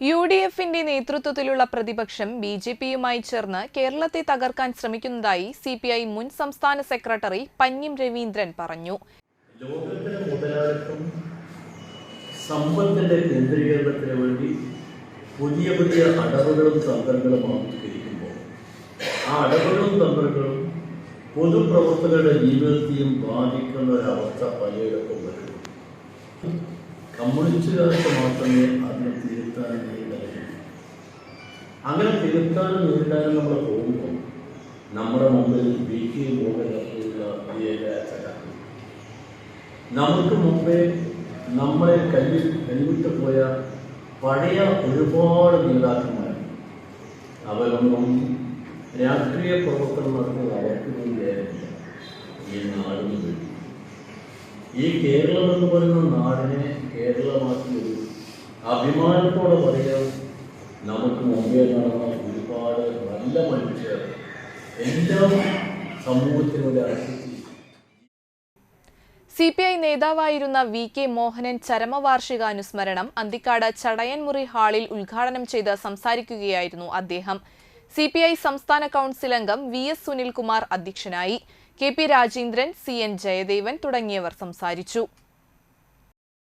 U D എഫിന്റെ നേതൃത്വത്തിലുള്ള പ്രതിപക്ഷം ബി ജെ പിയുമായി ചേർന്ന് കേരളത്തെ തകർക്കാൻ ശ്രമിക്കുന്നതായി സി പി ഐ മുൻ സംസ്ഥാന സെക്രട്ടറി പന്ന്യം രവീന്ദ്രൻ പറഞ്ഞു. സമ്പത്തിന്റെ കേന്ദ്രീകരണത്തിന് വേണ്ടി പുതിയ പുതിയ അടവുകളും തന്ത്രങ്ങളും ആവിഷ്കരിക്കുമ്പോൾ ആ അടവുകളും തന്ത്രങ്ങളും പൊതുപ്രവർത്തകരുടെ ജീവിതത്തെയും ബാധിക്കുന്ന ഒരവസ്ഥ പലയിടത്തും വരും കമ്മ്യൂണിസ്റ്റുകാർക്ക് മാത്രമേ അതിനെ അങ്ങനെ തിരുത്താനും നേരിടാനും നമ്മൾ പോകുമ്പോൾ നമ്മുടെ മുമ്പിൽ ബി കെ വിജയരാജനാണ് നമുക്ക് മുമ്പേ നമ്മളെ കല്ലിൽ കൈവിട്ട് പോയ പഴയ ഒരുപാട് നേതാക്കന്മാർ അവരൊന്നും രാഷ്ട്രീയ പ്രവർത്തനങ്ങൾക്ക് അവർക്ക് വേണ്ടിയായിരുന്നില്ല ഈ നാടിന് വേണ്ടി. ഈ കേരളം എന്ന് പറയുന്ന നാടിനെ ഒരു അഭിമാനത്തോടെ പറയാം നമുക്ക് മുമ്പേ നടന്ന ഒരുപാട് നല്ല മനുഷ്യർ എല്ലാം സമൂഹത്തിനോട് അർപ്പിച്ചു സി പി ഐ നേതാവായിരുന്ന വി കെ മോഹനൻ ചരമവാർഷികാനുസ്മരണം അന്തിക്കാട് ചടയൻമുറി ഹാളിൽ ഉദ്ഘാടനം ചെയ്ത് സംസാരിക്കുകയായിരുന്നു അദ്ദേഹം. സി പി ഐ സംസ്ഥാന കൌൺസിൽ അംഗം വി എസ് സുനിൽകുമാർ അധ്യക്ഷനായി. K P Rajendran C N Jayadevan തുടങ്ങിയവർ സംസാരിച്ചു.